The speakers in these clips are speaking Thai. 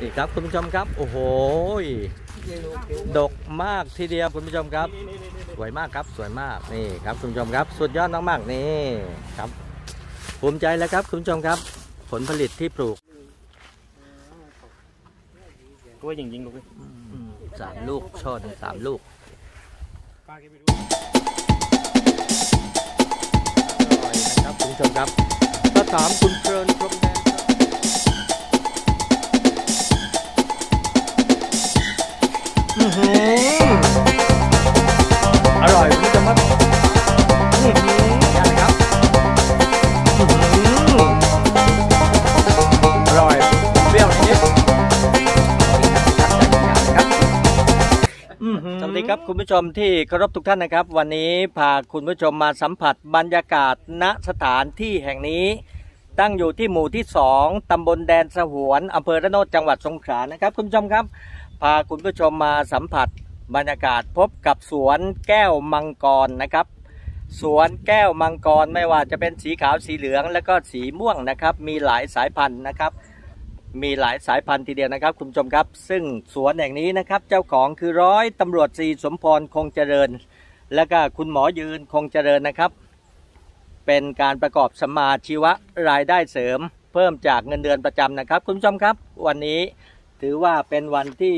นี่ครับคุณผู้ชมครับ โอ้โหดกมากทีเดียวคุณผู้ชมครับ สวยมากครับสวยมากนี่ครับคุณผู้ชมครับ สุดยอดมากๆนี่ครับ ภูมิใจแล้วครับคุณผู้ชมครับ ผลผลิตที่ปลูกกล้วยยิงยิงลูกสามลูกช่อหนึ่งสามลูกป้าแกไปดูอร่อยนะครับคุณผู้ชมครับก็ถามคุณเพลินพรหมแดนครับ ผู้ชมที่เคารพทุกท่านนะครับ วันนี้พาคุณผู้ชมมาสัมผัสบรรยากาศณสถานที่แห่งนี้ ตั้งอยู่ที่หมู่ที่ 2ตำบลแดนสหวนอำเภอระโนดจังหวัดสงขลานะครับ คุณผู้ชมครับ พาคุณผู้ชมมาสัมผัสบรรยากาศพบกับสวนแก้วมังกรนะครับ สวนแก้วมังกรไม่ว่าจะเป็นสีขาวสีเหลือง และก็สีม่วงนะครับ มีหลายสายพันธุ์นะครับ มีหลายสายพันธุ์ทีเดียวนะครับ คุณผู้ชมครับ ซึ่งสวนแห่งนี้นะครับ เจ้าของคือร้อยตำรวจตรีสมพรคงเจริญ และก็คุณหมอยืนคงเจริญนะครับ เป็นการประกอบสมาชีวะรายได้เสริม เพิ่มจากเงินเดือนประจำนะครับ คุณผู้ชมครับ วันนี้ถือว่าเป็นวันที่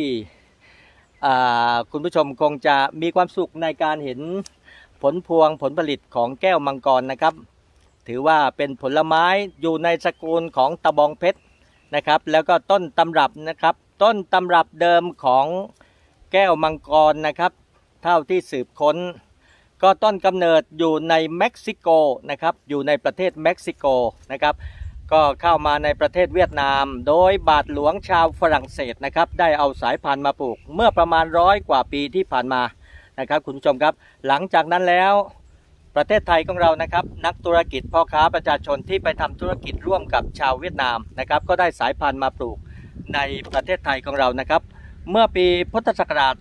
คุณผู้ชมคงจะมีความสุขในการเห็นผลพวงผลผลิตของแก้วมังกรนะครับ ถือว่าเป็นผลไม้อยู่ในสกุลของตะบองเพชร นะครับ แล้วก็ต้นตำรับนะครับ ต้นตำรับเดิมของแก้วมังกรนะครับ เท่าที่สืบค้น ก็ต้นกำเนิดอยู่ในเม็กซิโกนะครับ อยู่ในประเทศเม็กซิโกนะครับ ก็เข้ามาในประเทศเวียดนาม โดยบาทหลวงชาวฝรั่งเศสนะครับ ได้เอาสายพันธุ์มาปลูก เมื่อประมาณร้อยกว่าปีที่ผ่านมานะครับ คุณผู้ชมครับ หลังจากนั้นแล้ว ประเทศไทยของเรานะครับ นักธุรกิจพ่อค้าประชาชนที่ไปทำธุรกิจร่วมกับชาวเวียดนามนะครับ ก็ได้สายพันธุ์มาปลูกในประเทศไทยของเรานะครับ เมื่อปีพุทธศักราช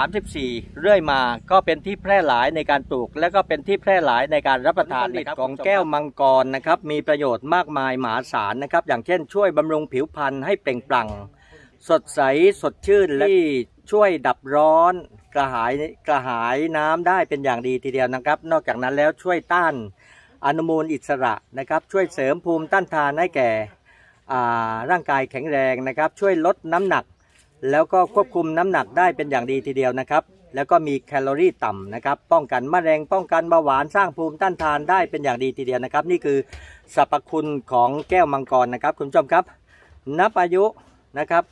2534 เรื่อยมาก็เป็นที่แพร่หลายในการปลูก และก็เป็นที่แพร่หลายในการรับประทานนะครับของแก้วมังกรนะครับ มีประโยชน์มากมายมหาศาลนะครับ อย่างเช่นช่วยบำรุงผิวพรรณให้เปล่งปลั่ง สดใสสดชื่นและที่ช่วยดับร้อน กระหายกระหายน้ำได้เป็นอย่างดีทีเดียวนะครับ นอกจากนั้นแล้วช่วยต้านอนุมูลอิสระนะครับ ช่วยเสริมภูมิต้านทานให้แก่ร่างกายแข็งแรงนะครับ ช่วยลดน้ำหนัก แล้วก็ควบคุมน้ำหนักได้เป็นอย่างดีทีเดียวนะครับ แล้วก็มีแคลอรี่ต่ำนะครับ ป้องกันมะเร็งป้องกันเบาหวานสร้างภูมิต้านทานได้เป็นอย่างดีทีเดียวนะครับ นี่คือสรรพคุณของแก้วมังกรนะครับ คุณผู้ชมครับ นับอายุนะครับ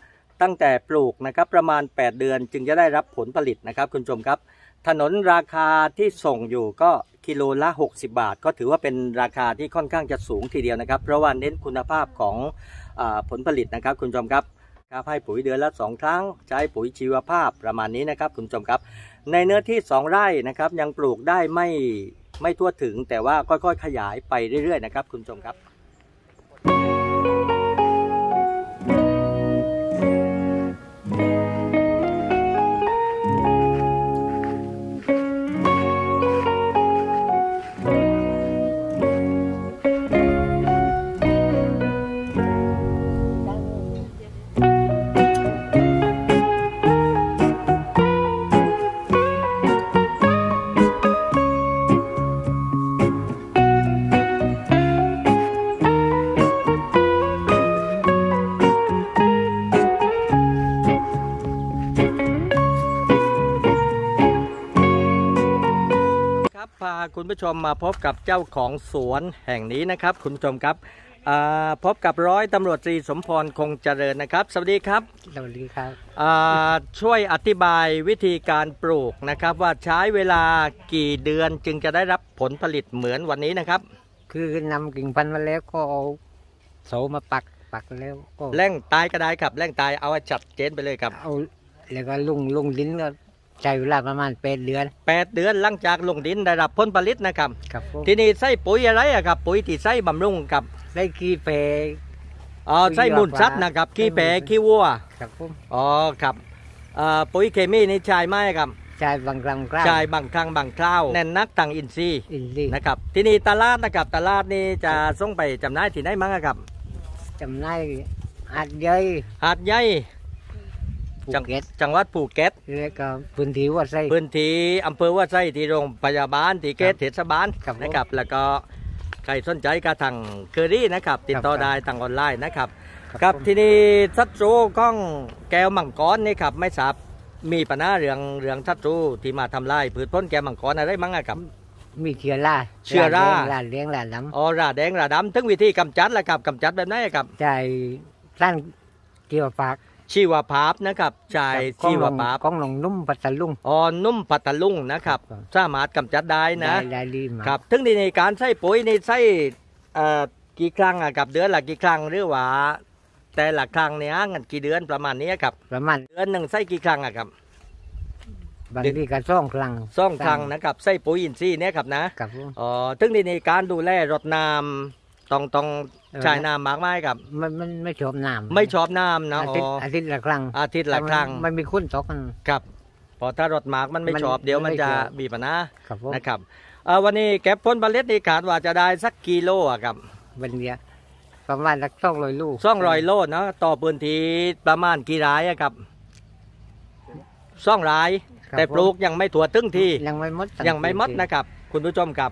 ตั้งแต่ปลูกนะครับประมาณ 8 เดือนจึงจะได้รับผลผลิตนะครับ คุณผู้ชมครับ ถนนราคาที่ส่งอยู่ก็กิโลละ 60 บาท ก็ถือว่าเป็นราคาที่ค่อนข้างจะสูงทีเดียวนะครับ เพราะว่าเน้นคุณภาพของอผลผลิตนะครับ คุณผู้ชมครับครับให้ปุ๋ยเดือนละ 2 ครั้ง ใช้ปุ๋ยชีวภาพประมาณนี้นะครับ คุณผู้ชมครับ ในเนื้อที่ 2 ไร่นะครับ ยังปลูกได้ไม่ไม่ทั่วถึง แต่ว่าค่อยๆ ขยายไปเรื่อยๆนะครับ คุณผู้ชมครับครับ ผู้ชมมาพบกับเจ้าของสวนแห่งนี้นะครับ คุณผู้ชมครับอ่าพบกับร้อยตำรวจตรีสมพรคงเจริญนะครับ สวัสดีครับสวัสดีครับอ่าช่วยอธิบายวิธีการปลูกนะครับ ว่าใช้เวลากี่เดือนจึงจะได้รับผลผลิตเหมือนวันนี้นะครับ คือนำกิ่งพันธุ์มาแล้วก็เอาเสามาปักปักแล้วก็แร่งตายก็ได้ครับแร่งตายเอาให้จัดเจนไปเลยครับเอาแล้วก็ลุงลุงดินก็ ใช้เวลาประมาณแปดเดือนแปดเดือนหลังจากลงดินได้รับผลผลิตนะครับ ครับผมทีนี้ใส่ปุ๋ยอะไรอะครับ ปุ๋ยที่ใส่บำรุงกับได้ขี้เปอ๋อใส่มูลสัตว์นะครับ ขี้แปะขี้วัว ครับผมอ๋อครับเอ่อปุ๋ยเคมีนี่ใช้ไหมครับใช้บางครั้งครั้งใช้บางครั้งบางคราวแน่นนักตังอินทรีย์อินทรีย์นะครับ ทีนี้ตลาดนะครับ ตลาดนี่จะส่งไปจำหน่ายที่ไหนมั้งอะครับ จำหน่ายอัดใหญ่หาดใหญ่ภู จังเก็ตจังหวัดภูเก็ตแล้วก็พื้นที่วัดไส้พื้นที่อำเภอว่าไส้ที่โรงพยาบาลที่เกตครับเทศบาลครับผมนะครับ แล้วก็ใครสนใจก็ทางเคอรี่นะครับ ติดต่อครับได้ทางออนไลน์นะครับครับครับผมทีนี้ศัตรูก้องแก้วมังกรนี่ครับไม่ทราบมีปัญหาเรื่องเรื่องศัตรูที่มาทำลายพืชพ้นแก้วมังกรอะไรมั้งอะครับมีเชื้อราเชื้อราลาดเลี้ยงลาดล้อ๋อราแดงราดำถึงวิธีกำจัดแล้วครับกำจัดแบบไหนอะครับำใจสั้นเกี่ยวปาก ชีวภาพนะครับใช่ชีวภาพของหลงนุ่มปัตตลุงอ๋อนุ่มปัตตลุงนะครับ ครับ สามารถกำจัดได้นะ ได้ได้ดีมากครับถึงในการใส่ปุ๋ยนี่ใส่เอ่อกี่ครั้งอะครับเดือนละกี่ครั้งหรือว่า แต่ละครั้งเนี่ยงันกี่เดือนประมาณนี้ครับประมาณเดือนหนึ่งใส่กี่ครั้งอะครับบางทีก็ซ่องครั้งสองครั้งนะครับใส่ปุ๋ยอินทรีย์เนี่ยครับนะ ครับผมอ๋อถึงในการดูแลรดน้ำต้องต้อง เออใช้น้ำมากไหมครับมันมันไม่ชอบน้ำไม่ชอบน้ำนะอาอ๋ทิตอย์อาทิตย์ละครั้งอาทิตย์ละครั้งมันมีคุณตกกันครับเพอถ้ารดมากมันไม่มันชอบเดี๋ยวมันไม่จะชอบบีบปัญหาครับผมนะครับเอ่อวันนี้เก็บผลผลิตนี่ขาดว่าจะได้สักกิโลอะครับวันเดียวประมาณสักสองร้อยลูกซ่องรอยโลดนะต่อพื้นที่ประมาณกี่รายอะครับซ่องรายครับแต่ปลูกยังไม่ถั่วตึ้งที่ยังไม่หมดยังไม่หมดนะครับ คุณผู้ชมครับ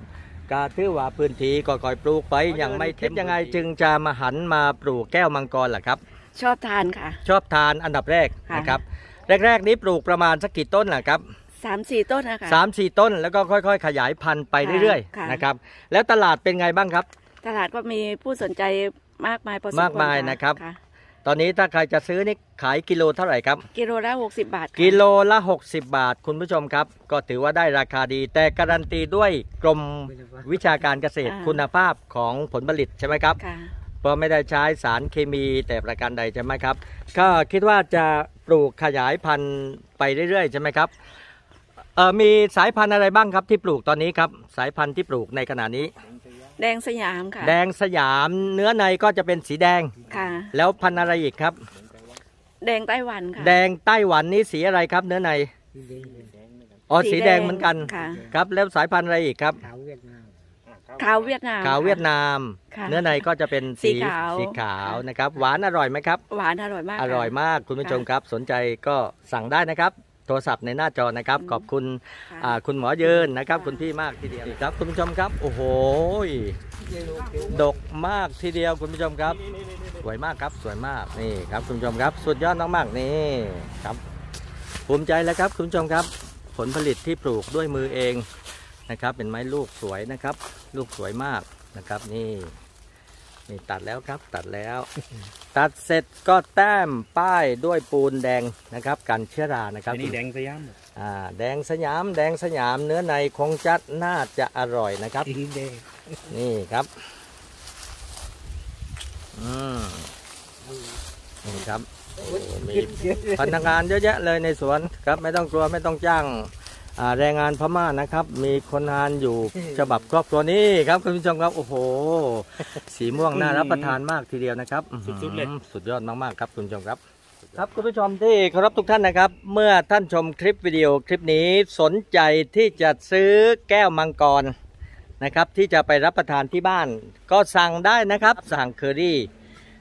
ก็ถือว่าพื้นที่ก่อยๆปลูกไปยังไม่คิดยังไงจึงจะมาหันมาปลูกแก้วมังกรล่ะครับ ชอบทานค่ะ ชอบทานอันดับแรกค่ะนะครับแรกๆนี้ปลูกประมาณสักกี่ต้นล่ะครับสามสี่ต้นนะคะสามสี่ต้นแล้วก็ค่อยๆ ขยายพันธุ์ไปเรื่อยค่ะๆนะครับแล้วตลาดเป็นไงบ้างครับ ตลาดก็มีผู้สนใจมากมายพอสมควรมากมายนะครับค่ะ ตอนนี้ถ้าใครจะซื้อนี่ขายกิโลเท่าไหร่ครับ กิโลละหกสิบบาทค่ะกิโลละ 60 บาทคุณผู้ชมครับ ก็ถือว่าได้ราคาดี แต่การันตีด้วยกรมวิชาการเกษตรคุณภาพของผลผลิตใช่ไหมครับ ค่ะ เพราะไม่ได้ใช้สารเคมีแต่ประการใดใช่ไหมครับ ก็คิดว่าจะปลูกขยายพันธุ์ไปเรื่อยๆใช่ไหมครับเอ่อมีสายพันธุ์อะไรบ้างครับที่ปลูกตอนนี้ครับ สายพันธุ์ที่ปลูกในขณะนี้ แดงสยามค่ะ แดงสยามเนื้อในก็จะเป็นสีแดง ค่ะ แล้วพันธุ์อะไรอีกครับ แดงไต้หวันค่ะ แดงไต้หวันนี่สีอะไรครับ เนื้อในอ๋อสีแดงเหมือนกันค่ะ ครับ แล้วสายพันธุ์อะไรอีกครับ ขาวเวียดนามขาวเวียดนามขาวเวียดนามค่ะเนื้อในก็จะเป็นสีขาวสีขาวนะครับ หวานอร่อยไหมครับ หวานอร่อยมาก อร่อยค่ะมากคุณผู้ชมครับ สนใจก็สั่งได้นะครับโทรศัพท์ในหน้าจอนะครับอืมขอบคุณค่ะอ่าคุณหมอเยินนะครับค่ะคุณพี่มากทีเดียวครับคุณผู้ชมครับ โอ้โหดกมากทีเดียวคุณผู้ชมครับ สวยมากครับสวยมากนี่ครับคุณผู้ชมครับ สุดยอดมากๆนี่ครับ ภูมิใจแล้วครับคุณผู้ชมครับ ผลผลิตที่ปลูกด้วยมือเองนะครับ เป็นไม้ลูกสวยนะครับ ลูกสวยมากนะครับนี่ นี่ตัดแล้วครับ ตัดแล้ว ตัดเสร็จก็แต้มป้ายด้วยปูนแดงนะครับ กันเชื้อรานะครับอันนี้แดงสยามอ่าแดงสยาม แดงสยามเนื้อในคงจัดน่าจะอร่อยนะครับสีแดงนี่ครับอืมนี่ครับโอ้มีพนักงานเยอะแยะเลยในสวนครับ ไม่ต้องกลัวไม่ต้องจ้าง อ่าแรงงานพม่านะครับ มีคนงานอยู่ ฉบับครอบครัวนี้ครับคุณผู้ชมครับ โอ้โห สีม่วงน่ารับประทานมากทีเดียวนะครับสุดๆเลยอื้อหือสุดยอดมากๆครับคุณผู้ชมครับ ครับคุณผู้ชมที่เคารพทุกท่านนะครับ เมื่อท่านชมคลิปวิดีโอคลิปนี้สนใจที่จะซื้อแก้วมังกรนะครับ ที่จะไปรับประทานที่บ้าน ก็สั่งได้นะครับ สั่งเคอรี่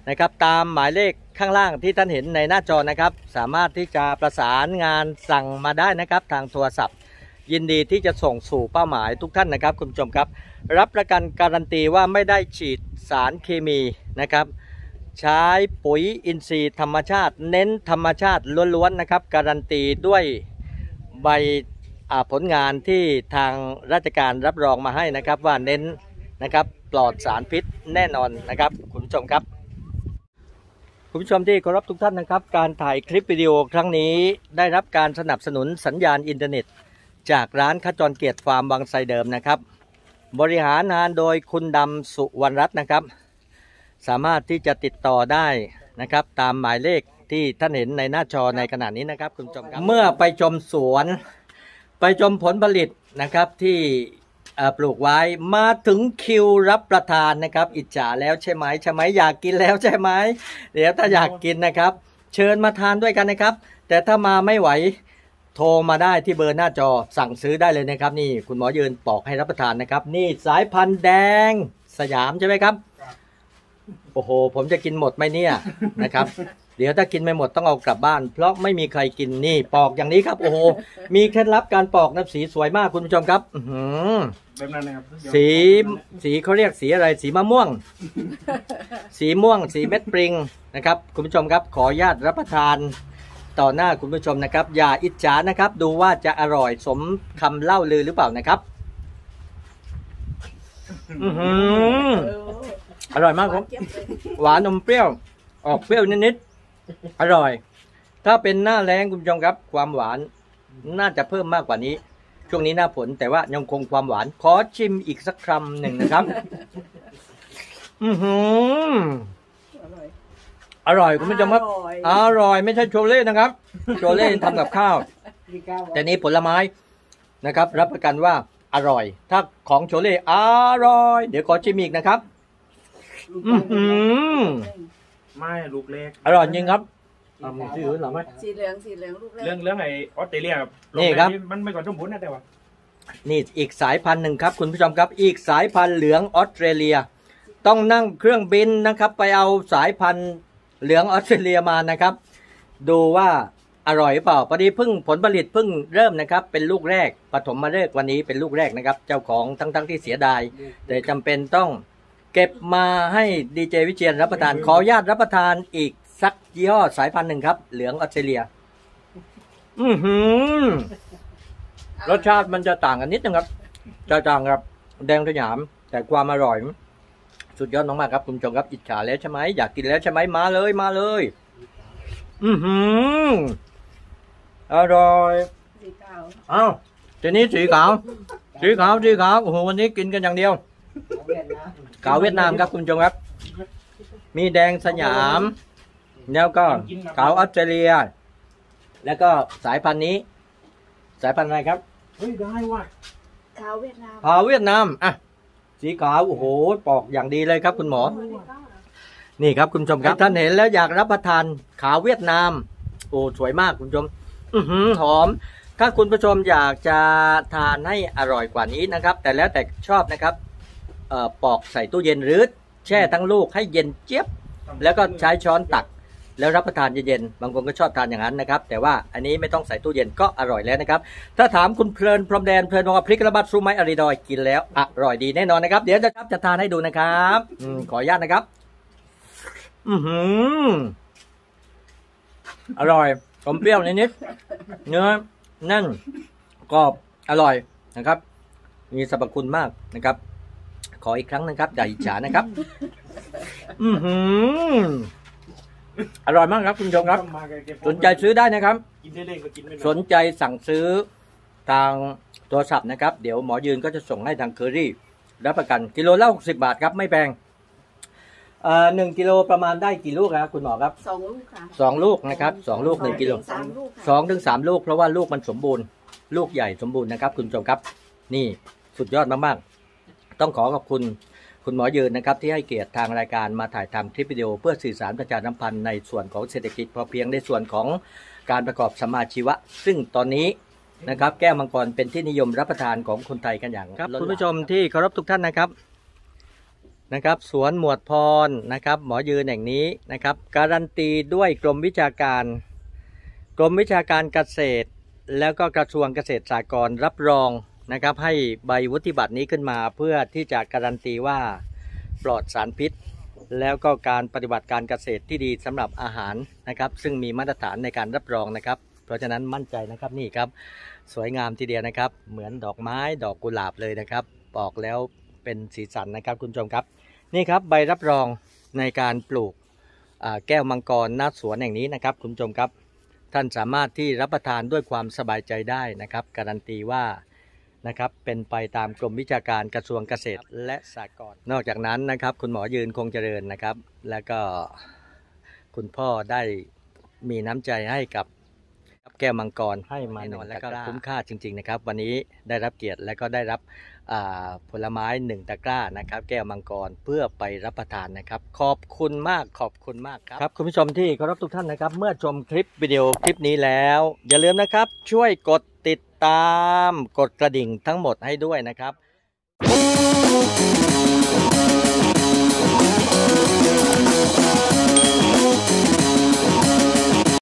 นะครับตามหมายเลขข้างล่างที่ท่านเห็นในหน้าจอนะครับ สามารถที่จะประสานงานสั่งมาได้นะครับ ทางโทรศัพท์ ยินดีที่จะส่งสู่เป้าหมายทุกท่านนะครับคุณผู้ชมครับ รับประกันการันตีว่าไม่ได้ฉีดสารเคมีนะครับ ใช้ปุ๋ยอินทรีย์ธรรมชาติ เน้นธรรมชาติล้วนๆนะครับ การันตีด้วยใบผลงานที่ทางราชการรับรองมาให้นะครับว่าเน้นนะครับปลอดสารพิษแน่นอนนะครับคุณผู้ชมครับคุณผู้ชมที่เคารพทุกท่านนะครับ การถ่ายคลิปวิดีโอครั้งนี้ได้รับการสนับสนุนสัญญาณอินเทอร์เน็ต จากร้านขจรเกียรติฟาร์มบางไทรเดิมนะครับ บริหารงานโดยคุณดำสุวรรณรัตน์นะครับ สามารถที่จะติดต่อได้นะครับ ตามหมายเลขที่ท่านเห็นในหน้าจอในขณะนี้นะครับคุณผู้ชมครับเมื่อไปชมสวน ไปชมผลผลิตนะครับที่ปลูกไว้มาถึงคิวรับประทานนะครับ อิจฉาแล้วใช่ไหมใช่ไหมอยากกินแล้วใช่ไหมเดี๋ยวถ้าอยากกินนะครับ เชิญมาทานด้วยกันนะครับ แต่ถ้ามาไม่ไหว โทรมาได้ที่เบอร์หน้าจอสั่งซื้อได้เลยนะครับ นี่คุณหมอยืนปอกให้รับประทานนะครับ นี่สายพันธุ์แดงสยามใช่ไหมครับโอ้โอ้โห ผมจะกินหมดไหมเนี่ยนะครับ เดี๋ยวถ้ากินไม่หมดต้องเอากลับบ้าน เพราะไม่มีใครกินนี่ปอกอย่างนี้ครับ โอ้โห มีเคล็ดลับการปอกนะสีสวยมากคุณผู้ชมครับ อื้อหือแบบนั้นนะครับสีสีเขาเรียกสีอะไรสีมะม่วง สีม่วง สีเม็ดปริงนะครับ คุณผู้ชมครับ ขออนุญาตรับประทาน ต่อหน้าคุณผู้ชมนะครับ อย่าอิจฉานะครับ ดูว่าจะอร่อยสมคำเล่าลือหรือเปล่านะครับอื้อหืออร่อยมากครับ หวานนมเปรี้ยว ออกเปรี้ยวนิดๆอร่อย ถ้าเป็นหน้าแรงคุณผู้ชมครับ ความหวาน น่าจะเพิ่มมากกว่านี้ ช่วงนี้หน้าฝนแต่ว่ายังคงความหวาน ขอชิมอีกสักคำหนึ่งนะครับ อือหือ อร่อยคุณผู้ชมครับ อร่อยไม่ใช่โชเล่นะครับ โชเล่ทำกับข้าว แต่นี้ผลไม้นะครับ รับประกันว่าอร่อย ถ้าของโชเล่อร่อย เดี๋ยวขอชิมอีกนะครับ อือหือไม่ลูกเล็ก อร่อยจริงครับเอามีชื่ออื่นเหรอไหมสีเหลืองสีเหลืองลูกเล็กเรื่องเรื่องไอ้ออสเตรเลียครับนี่ครับมันไม่ก่อนสมบูรณ์นะแต่ว่านี่อีกสายพันธุ์หนึ่งครับ คุณผู้ชมครับ อีกสายพันธุ์เหลืองออสเตรเลีย ต้องนั่งเครื่องบินนะครับ ไปเอาสายพันธุ์ เหลืองออสเตรเลียมานะครับ ดูว่าอร่อยเปล่าพอดีเพิ่งผลผลิตเพิ่งเริ่มนะครับ เป็นลูกแรกปฐมมาเลิกวันนี้เป็นลูกแรกนะครับ เจ้าของทั้งๆที่เสียดาย แต่จำเป็นต้องเก็บมาให้ดีเจวิเชียนรับประทานขออนุญาตรับประทานอีกสักยี่ห้อสายพันธุ์หนึ่งครับ เหลืองออสเตรเลีย อือหือรสชาติมันจะต่างกันนิดนึงครับ จะต่างกับแดงสยาม แต่ความอร่อย สุดยอดมากๆครับคุณผู้ชมครับอิจฉาแล้วใช่ไหมอยากกินแล้วใช่ไหมมาเลยมาเลย อือหืออร่อยสีขาวเอ้าทีนี้สีขาวสีขาวสีขาวโอ้โหวันนี้กินกันอย่างเดียวขาวเวียดนามครับคุณผู้ชมครับ มีแดงสยาม แล้วก็ขาวออสเตรเลีย แล้วก็สายพันธุ์นี้ สายพันธุ์อะไรครับเฮ้ยได้ว่ะขาวเวียดนามขาวเวียดนามอะ สีขาวโอ้โหปอกอย่างดีเลยครับคุณหมอ นี่ครับคุณผู้ชมครับท่านเห็นแล้วอยากรับประทานขาวเวียดนาม โอ้สวยมากคุณผู้ชม อือหือหอม ถ้าคุณผู้ชมอยากจะทานให้อร่อยกว่านี้นะครับ แต่แล้วแต่ชอบนะครับเอ่อปอกใส่ตู้เย็นหรือแช่ทั้งลูกให้เย็นเจี๊ยบ แล้วก็ใช้ช้อนตัก แล้วรับประทานเย็นๆบางคนก็ชอบทานอย่างนั้นนะครับ แต่ว่าอันนี้ไม่ต้องใส่ตู้เย็นก็อร่อยแล้วนะครับ ถ้าถามคุณเพลินพรหมแดนเพลินบอกว่าพริกระบัดซูไมอริดอยกินแล้วอร่อยดีแน่นอนนะครับ เดี๋ยวจะครับจะทานให้ดูนะครับอขออนุญาตนะครับ อือหืออร่อยอมเปรี้ยวนิดๆเนื้อแน่นกรอบอร่อยนะครับ มีสรรพคุณมากนะครับ ขออีกครั้งนะครับอย่าอิจฉานะครับ อือหือ อร่อยมากครับคุณผู้ชมครับมาเก็บสนใจซื้อได้นะครับกินได้เล่นก็กินไม่สนใจสั่งซื้อทางโทรศัพท์นะครับ เดี๋ยวหมอยืนก็จะส่งให้ทางเคอรี่ รับประกันกิโลละ60บาทครับ ไม่แพงเอ่อหนึ่งกิโลประมาณได้กี่ลูกครับคุณหมอครับสองลูกค่ะสองลูกนะครับสองลูกหนึ่งกิโลสามลูกค่ะสองถึงสามลูกเพราะว่าลูกมันสมบูรณ์ ลูกใหญ่สมบูรณ์นะครับ คุณผู้ชมครับ นี่สุดยอดมากๆ ต้องขอขอบคุณ คุณหมอยืนนะครับที่ให้เกียรติทางรายการมาถ่ายทำคลิปวิดีโอ เพื่อสื่อสารประชาสัมพันธ์ในส่วนของเศรษฐกิจพอเพียงในส่วนของการประกอบสมมาชีวะ ซึ่งตอนนี้นะครับ แก้วมังกรเป็นที่นิยมรับประทานของคนไทยกันอย่างครับคุณผู้ชมที่เคารพทุกท่านนะครับนะครับ สวนหมวดพรนะครับ หมอยืนแห่งนี้นะครับ การันตีด้วยกรมวิชาการ กรมวิชาการเกษตร แล้วก็กระทรวงเกษตรสหกรณ์รับรอง นะครับ ให้ใบวุฒิบัตรนี้ขึ้นมาเพื่อที่จะการันตีว่าปลอดสารพิษ แล้วก็การปฏิบัติการเกษตรที่ดีสำหรับอาหารนะครับ ซึ่งมีมาตรฐานในการรับรองนะครับ เพราะฉะนั้นมั่นใจนะครับนี่ครับ สวยงามทีเดียวนะครับ เหมือนดอกไม้ดอกกุหลาบเลยนะครับ ปอกแล้วเป็นสีสันนะครับคุณผู้ชมครับ นี่ครับใบรับรองในการปลูกแก้วมังกรนาสวนแห่งนี้นะครับคุณผู้ชมครับ ท่านสามารถที่รับประทานด้วยความสบายใจได้นะครับ การันตีว่า นะครับเป็นไปตามกรมวิชาการกระทรวงเกษตรและสหกรณ์นอกจากนั้นนะครับ คุณหมอยืนคงเจริญนะครับ แล้วก็คุณพ่อได้มีน้ำใจให้กับแก้วมังกรให้มาหนอนและก็คุ้มค่าจริง ๆนะครับ วันนี้ได้รับเกียรติและก็ได้รับอ่าผลไม้หนึ่งตะกร้านะครับ แก้วมังกรเพื่อไปรับประทานนะครับ ขอบคุณมากขอบคุณมากครับครับคุณผู้ชมที่เคารพทุกท่านนะครับ เมื่อชมคลิปวิดีโอคลิปนี้แล้ว อย่าลืมนะครับ ช่วยกดติด ตาม กดกระดิ่งทั้งหมดให้ด้วยนะครับ